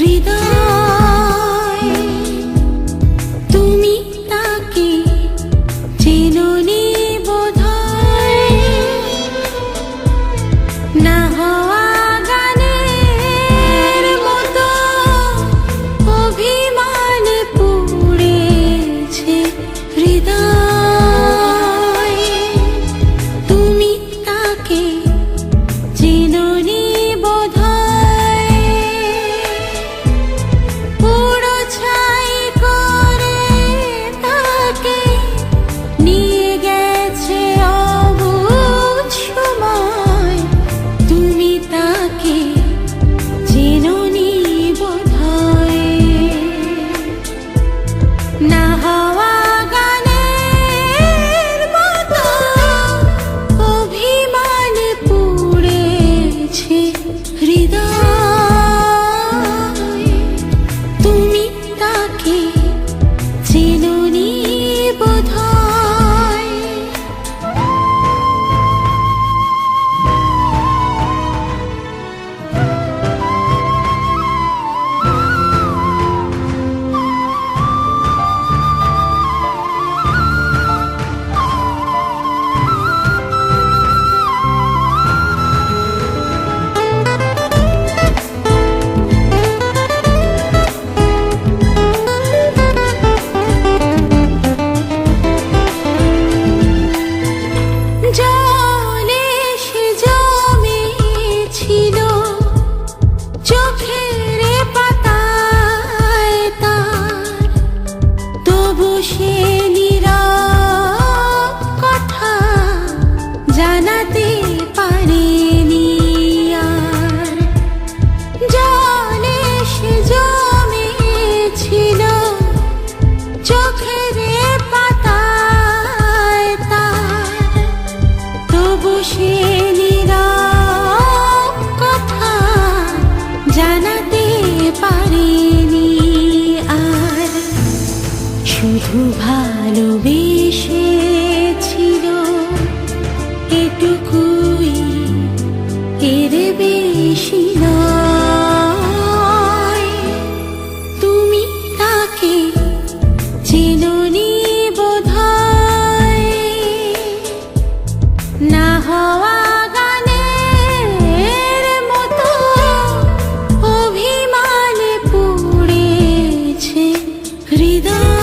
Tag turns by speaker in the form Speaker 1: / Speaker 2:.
Speaker 1: Querida. সে কথা জানাতে আর। শুধু এটুকুই এর বেশি না olvidar.